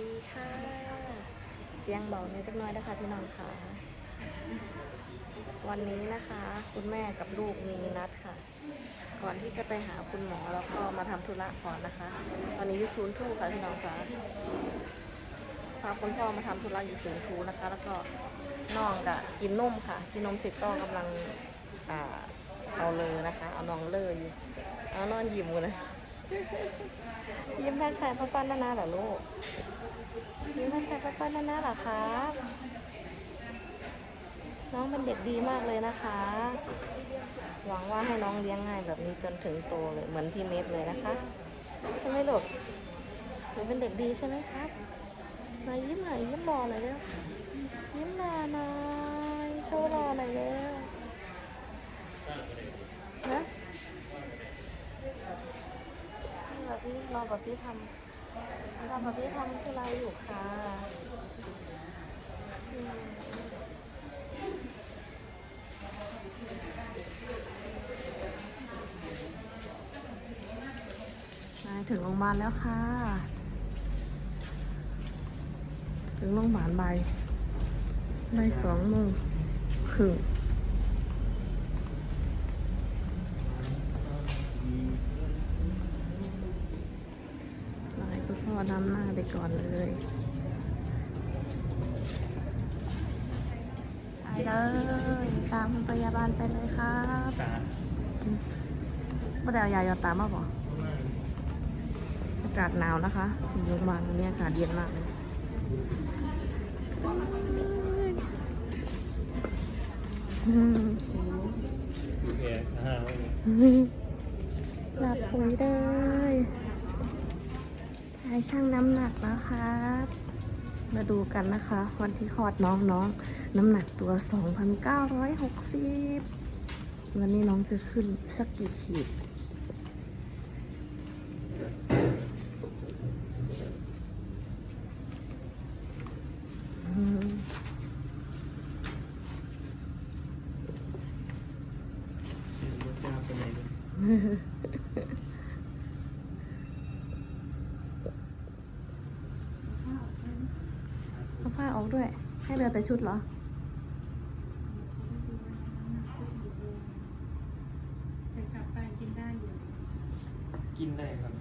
ดีค่ะ เสียงเบาเนอยสักน้อยนะคะพี่น้องค่ะ วันนี้นะคะ คุณแม่กับลูกมีนัดค่ะ ก่อนที่จะไปหาคุณหมอแล้วก็มาทำธุระก่อนนะคะ ตอนนี้อยู่ศูนย์ทูค่ะพี่น้องค่ะพาคุณพ่อมาทำธุระอยู่ศูนย์ทูนะคะ แล้วก็น้องก็กินนมค่ะ กินนมเสร็จก็กำลังอ่าเอาเลยนะคะ เอาน้องเลยอยู่เอานอนยิ้มกันนะ ยิ้มทักทายพ่อป้านานาเหรอลูก ยิ้มทักทายพ่อป้านานาเหรอครับ น้องเป็นเด็กดีมากเลยนะคะ หวังว่าให้น้องเลี้ยงง่ายแบบนี้จนถึงโตเลยเหมือนพี่เมฟเลยนะคะ ใช่ไหมลูกหนูเป็นเด็กดีใช่ไหมครับมายิ้มหน่อยยิ้มรอหน่อยเร็วยิ้มรอหน่อยโชว์รอหน่อยเร็วนะรอ พี่รอแบบพี่ทำรอแบบพี่ทำคืออะไรอยู่ค่ะมาถึงโรงพยาบาลแล้วค่ะ ถึงโรงพยาบาลบ่ายบ่ายสองโมงครึ่งมาให้คุณพ่อนำหน้าไป ก่อนเลยไปเลยตามคุณพยาบาลไปเลยครับตาไม่ได้เอายาหยอดตามมาบอกอากาศหนาวนะคะอยู่โรงพยาบาลวันนี้อากาศเย็นมากเลยอืมโอเคอ่าไว้เนี่ยหลับปุ๋ยเลย ทายช่างน้ำหนักแล้วครับ มาดูกันนะคะ วันที่คลอดน้องน้อง น้ำหนักตัว 2,960 วันนี้น้องจะขึ้นสักกี่ขีดอืม รถจ้าเป็นไง ดิเอาผ้าออกด้วย ให้เหลือแต่ชุดเหรอ แต่กลับไปกินได้อยู่กินได้ครับ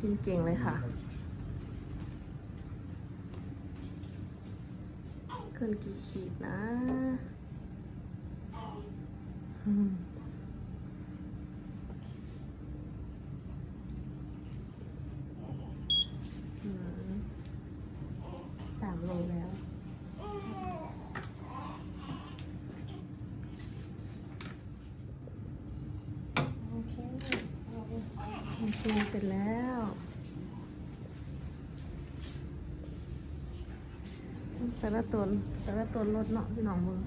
กินเก่งเลยค่ะ ขึ้นกี่ขีดนะ อืมอืมสามโลแล้ว โอเค โอเคเสร็จแล้ว แต่ละตนแต่ละตนลดเนาะพี่น้องมึง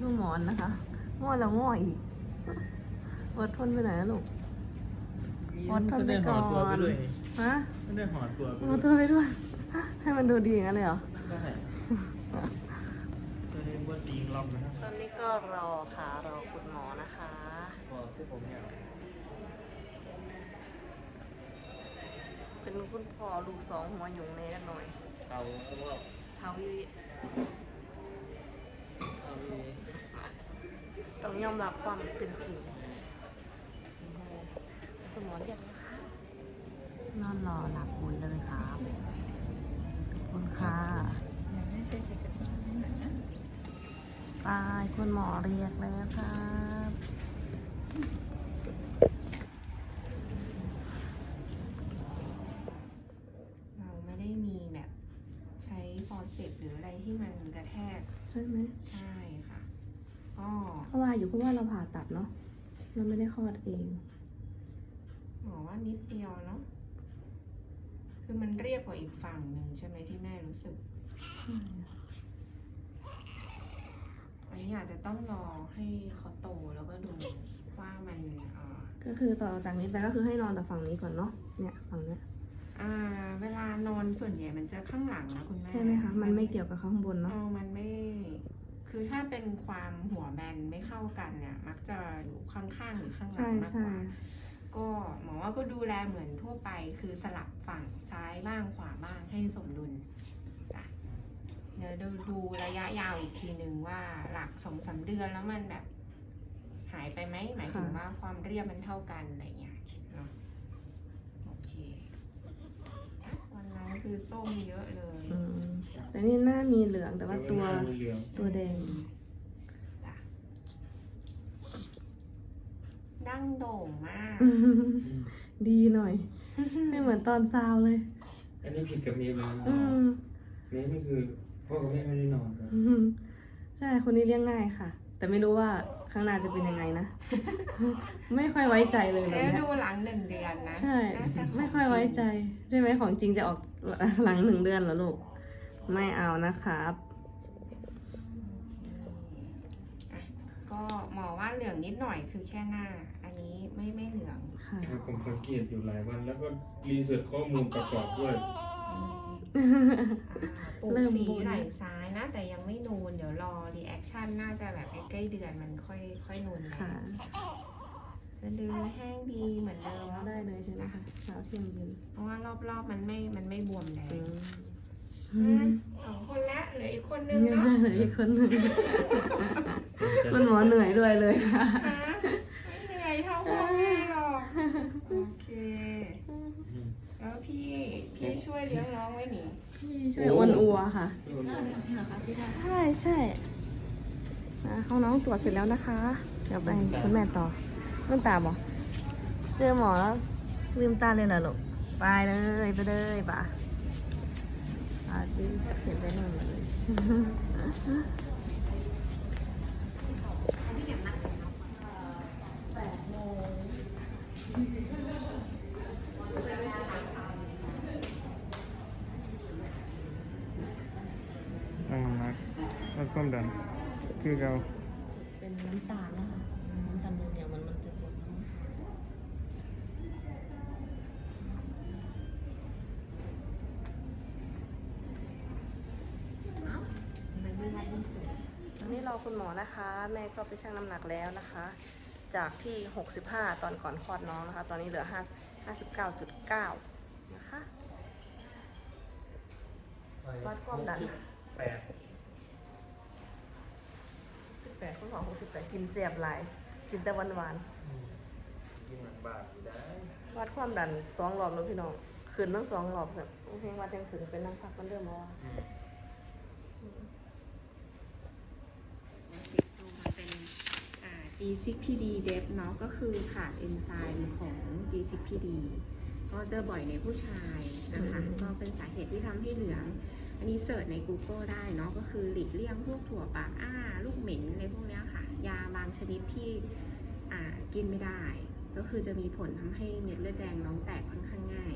ลูกหมอนนะคะง่อยแล้วง่อยอีกอดทนไปไหนอะลูกอดทนไปก่อนก็ได้ห่อตัวไปด้วยนี่ฮะก็ได้ห่อตัวไปเอาด้วยตัวไปด้วย ให้มันดูดีอย่างนั้นเลยเหรอได้ก็ได้บวชยิงลำนะครับตอนนี้ก็รอค่ะรอคุณหมอนะคะพอพวกผมเนี่ยเป็นคุณพ่อลูกสองหัวหยุงในกันหน่อยเอาเพราะว่ ต้องยอมรับความเป็นจริงคุณหมอเรียกนะคะนอนรอหลับปุ๋ยเลยครับขอบคุณค่ะอยากให้เซ็นเอกสารให้หน่อยนะไปคุณหมอเรียกแล้วครับ เราไม่ได้มีแบบใช้ฟอร์เซปหรืออะไรที่มันกระแทก ใช่ไหมใช่ค่ะก็เพราะว่าอยู่เพราะว่าเราผ่าตัดเนาะเราไม่ได้คลอดเองหมอว่านิดเดียวเนาะคือมันเรียบกว่าอีกฝั่งหนึ่งใช่ไหมที่แม่รู้สึกอันนี้อาจจะต้องรอให้เขาโตแล้วก็ดูว่ามันเอ่อก็คือต่อจากนี้ไปก็คือให้นอนแต่ฝั่งนี้ก่อนเนาะเนี่ยฝั่งเนี้ย อ่าเวลานอนส่วนใหญ่มันจะข้างหลังนะคุณแม่ใช่ไหมคะ มันไม่เกี่ยวกับข้างบนเอเนาะอมันไม่ คือถ้าเป็นความหัวแบนไม่เข้ากันเนี่ย มักจะอยู่ข้างๆหรือข้างหลัใช่งมากกใช่ ว่า ก็หมอว่าก็ดูแลเหมือนทั่วไป คือสลับฝั่งซ้ายบ้างขวาบ้างให้สมดุลดี๋ยวดูดูระยะยาวอีกทีหนึ่งว่าหลักสองสามเดือนแล้วมันแบบ หายไปไหมหมายถึงว่าความเรียบมันเท่ากันอะไรเงี้ยเนาะโอเควันนั้น คือส้มเยอะเลยอืมแต่นี่หน้ามีเหลืองแต่ว่าตัวเหลืองตัวแดง จ้ะดั้งโด่งมากดีหน่อย ไม่เหมือนตอนซาวเลย อันนี้ผิดกับเมย์เลยนะอืมเมย์นี่คือพ่อกับแม่ไม่ได้นอนครับอืมใช่คนนี้เลี้ยงง่ายค่ะ แต่ไม่รู้ว่า ข้างหน้าจะเป็นยังไงนะ ไม่ค่อยไว้ใจเลยแบบแล้วเนี้ยดูหลังหนึ่งเดือนนะใช่ น่าจะขงไม่ค่อยไว้ใจริงใช่ไหมของจริงจะออกหลังหนึ่งเดือนเหรอลูก ไม่เอานะครับอะก็หมอว่าเหลืองนิดหน่อยคือแค่หน้า อันนี้ไม่ไม่เหลืองค่ะ ครับผมสังเกตอยู่หลายวัน แล้วก็รีเสิร์ชข้อมูลประกอบด้วย อ่าปูเริ่มฝีบ่นไหล่ซ้ายนะ แต่ยังไม่นูน เดี๋ยวรอรีแอคชั่นน่าจะแบบใกล้ๆเดือนมันค่อยค่อยนูนแล้วค่ะสะดือแห้งดีเหมือนเดิมได้เลยใช่ไหมคะเช้าเที่ยงเย็นเพราะว่ารอบๆมันไม่มันไม่บวมแดอืงมอะสองคนละเหลืออีกคนนึงเหนื่เนาะอยอีกคนหนึ่งคุณหมอเหนื่อยด้วยเลยค่ะฮะไม่เหนื่อยเท่าพ่อแม่หรอกโอเคแล้วพี่พี่ช่ วยเลี้ยงน้องไว้หนีช่วยอ้วนอัวค่ะ ใช่ใช่อะเขาน้องตรวจเสร็จแล้วนะคะ เดี๋ยวไปคุณแม่ต่อเรื่องตาบอเจอหมอแล้วลืมตาเลยเหรอลูกไปเลยไปเลยป่ะอะดิเขียนไปโน่นเลย ตั้งน้ำหนักลด ความดัน คือเราเป็นน้ำตาลนะคะน้ำตาลเหนียวๆมันมันจะปวดท้องตอนนี้รอคุณหมอนะคะ แม่ก็ไปชั่งน้ำหนักแล้วนะคะ จากที่ 65 ตอนก่อนคลอดน้องนะคะ ตอนนี้เหลือ5 59.9 นะคะวัดความดัน แปด 18คุณหมอ68กินเสียบหลาย กินแต่หวานๆกินหลังบาทอยู่ได้วัดความดันสองรอบแล้วพี่น้องขึ้นทั้งสองรอบแบบโอเควัดยังขึ้นเป็นนั่งพักมันเริ่มว่าติดตัวมาเป็นอ่า G6PD DEP เนาะก็คือขาดเอนไซม์ของ G6PD ก็เจอบ่อยในผู้ชายนะคะ ก็เป็นสาเหตุที่ทำให้เหลือง อันนี้เสิร์ชใน Google ได้เนาะก็คือหลีกเลี่ยงพวกถั่วปากอ้า ลูกเหม็นอะไรพวกเนี้ยค่ะ ยาบางชนิดที่อ่ากินไม่ได้ ก็คือจะมีผลทำให้เม็ดเลือดแดงน้องแตกค่อนข้างง่าย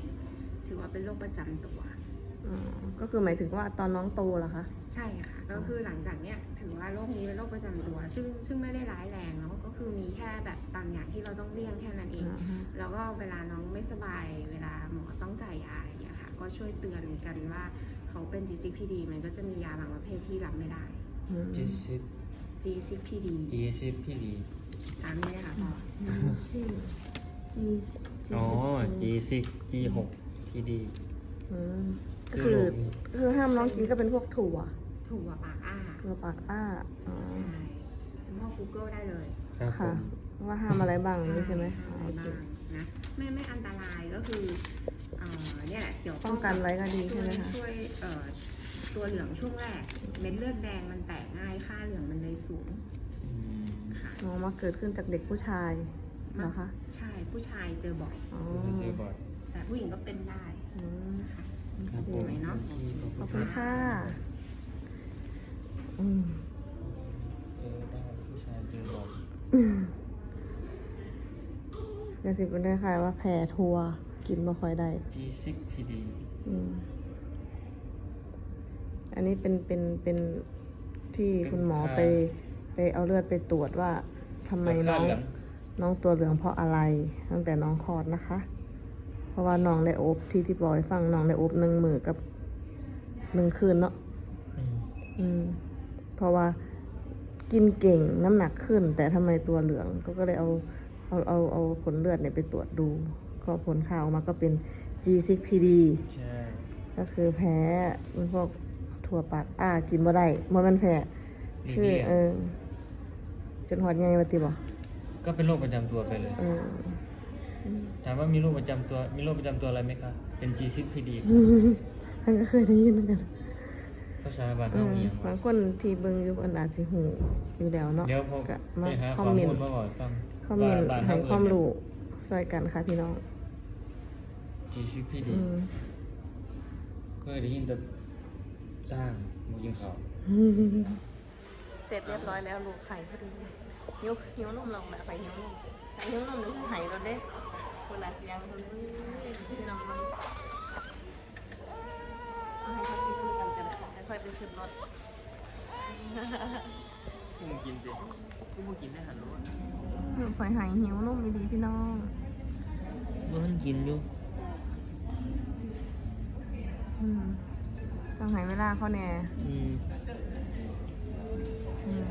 ถือว่าเป็นโรคประจำตัวอ๋อก็คือหมายถึงว่าตอนน้องโตเหรอคะ ใช่ค่ะ ก็คือหลังจากเนี้ยถือว่าโรคนี้เป็นโรคประจำตัว ซึ่งซึ่งไม่ได้ร้ายแรงเนาะก็คือมีแค่แบบบางอย่างที่เราต้องเลี่ยงแค่นั้นเอง แล้วก็เวลาน้องไม่สบาย เวลาหมอต้องจ่ายยาอย่างเงี้ยค่ะ ก็ช่วยเตือนกันว่า เขาเป็น GCPD มันก็จะมียาบางประเภทที่รับไม่ได้อืมจีซิป GCPD จีซิปพี่ดีตามนี้เลยค่ะพ่อ ชื่อ G G อ๋อจีซิปจีหกพี่ดีอืมก็คือคือห้ามน้องกินก็เป็นพวกถั่วถั่วปากอ้าถั่วปากอ้าอ๋อใช่คุณพ่อ Google ได้เลยครับผค่ะ มว่าห้ามอะไรบ้างอย่างนี้ใช่ไหมห้าอ๋ออะโอไรเค บ้างนะไม่ไม่อันตรายก็คือ เอ่อเนี่ยแหละเกี่ยวข้ป้อองงกันไว้ก็ดีช่ใช่วยไหมคะ ช่วยเอ่อตัวเหลืองช่วงแรก เม็ดเลือดแดงมันแตกง่ายค่าเหลืองมันเลยสูงอืมค่ะอ๋อมาเกิดขึ้นจากเด็กผู้ชายเหรอคะใช่ผู้ชายเจอบ่อย อ๋อเจอบ่อยแต่ผู้หญิงก็เป็นได้อืมนะคะครับผมไหนเนาะ ขอบคุณค่ะอืมเจอได้ผู้ชายเจอบ่อยกระสิบเป็นคล้ายๆว่าแพ้ทัว กินมาค่อยได้จีซิปพี่ดีอืมอันนี้เป็นเป็นเป็นที่คุณหมอไป ไปเอาเลือดไปตรวจว่าทำไมน้องน้องตัวเหลืองเพราะอะไร ตั้งแต่น้องคลอดนะคะ เพราะว่าน้องได้อบที่ที่บอยฟังน้องได้อบหนึ่งมือกับหนึ่งคืนเนาะ อืมอืมเพราะว่ากินเก่งน้ำหนักขึ้น แต่ทำไมตัวเหลืองก็ก็เลยเอาเอาเอาเอาผลเลือดเนี่ยไปตรวจดู ก็ผลข่าวออกมาก็เป็น G6PD ใช่ก็คือแพ้พวกถทั่วปากอ้ากินบ่ได้บ่แมันแพ้นี่คือพี่เออจนหอดไงวะติบ่ก็เป็นโรคประจำตัวไปเลยเออถามว่ามีโรคประจำตัว มีโรคประจำตัวอะไรไหมครับเป็น G6PD ท่านก็เคยได้ยินเหมือนกันภาษาบ้านเอเฮาอเอียงบางคนที่เบิ่งอยู่อันอาจสิหูอยู่แล้วเนาะเดี๋ยวผมก็ไปมาหาคข้ออมเมมูนลต์มาบอกฟังคอมเมนต์บ้านให้เฮาความเอิ้นรู้ซอยกันค่ะพี่น้อง G6PD อืมเคยได้ยินแต่สร้างบ่กินข้าวเสร็จเรียบร้อยแล้วลูกไข่พอดีหิวหิวนมลงแล้วไปหิวนมไปหิวนมหรือไข่รถเด้คนละเสียงคนนี้พี่น้องมันเอาให้เขากินด้วยกันกันเลยแล้วค่อยไปขึ้นรถกูมึงกินสิกูมึงกินได้หันรถค่อยหายหิวนมดีพี่น้องมันกินอยู่ อืมต้องหายเวลาเขาแน่อืมอืม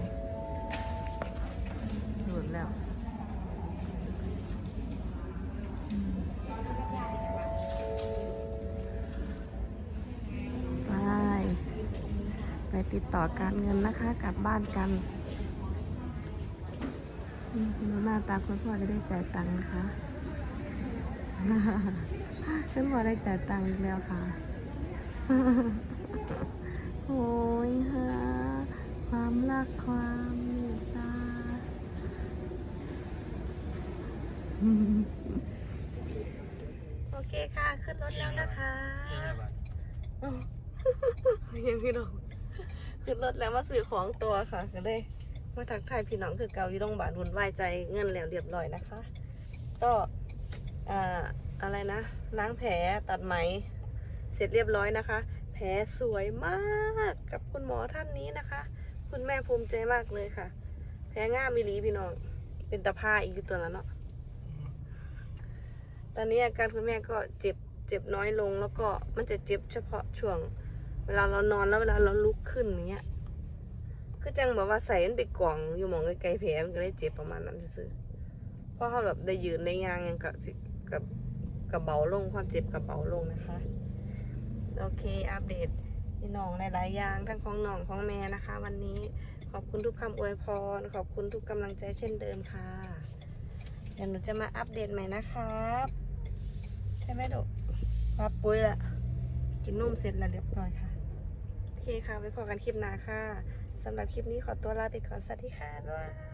หลุดแล้วอืมไปไปติดต่อการเงินนะคะ กลับบ้านกันมดูหน้าตาคุณพ่อจะได้จ่ายตังค์นะคะ คุณพ่อได้จ่ายตังค์อีกแล้วค่ะ โอ้ยฮะความรักความเมตตาโอเคค่ะ ขึ้นรถแล้วนะคะยังพี่น้องขึ้นรถแล้วมาซื้อของตัวค่ะก็เลยมาทักทายพี่น้องคือเกาอยู่โรงพยาบาลหุ่นวายใจเงินแล้วเรียบร้อยนะคะ ก็อะไรนะ ล้างแผลตัดไหม สร็จเรียบร้อยนะคะ แผลสวยมากกับคุณหมอท่านนี้นะคะ คุณแม่ภูมิใจมากเลยค่ะ แผลง่ามมิลีพี่น้อง เป็นตะพาอีกอยู่ตัวแล้วเนาะตอนนี้อาการคุณแม่ก็เจ็บเจ็บน้อยลงแล้วก็มันจะเจ็บเฉพาะช่วง เวลาเรานอนแล้วเวลาเราลุกขึ้นอย่างเงี้ยคือจังแบบว่าใส่มันไปกล่องอยู่หมองไกลๆแผลมันก็เลยเจ็บประมาณนั้นซื่อเพราะเขาแบบได้ยืนได้ยางยังกับกับกับเบาลงความเจ็บกับเบาลงนะคะ โอเค อัปเดตพี่น้องหลายๆอย่างทั้งของน้องของแม่นะคะ วันนี้ขอบคุณทุกคำอวยพร ขอบคุณทุกกำลังใจเช่นเดิมค่ะ เดี๋ยวหนูจะมาอัปเดตใหม่นะครับ ใช่ไหมดุครับปุ้ยละกินนุ่มเสร็จแล้วเรียบร้อยค่ะ โอเคค่ะไว้พอกันคลิปหน้าค่ะสำหรับคลิปนี้ขอตัวลาไปก่อนสวัสดีค่ะบ๊ายบาย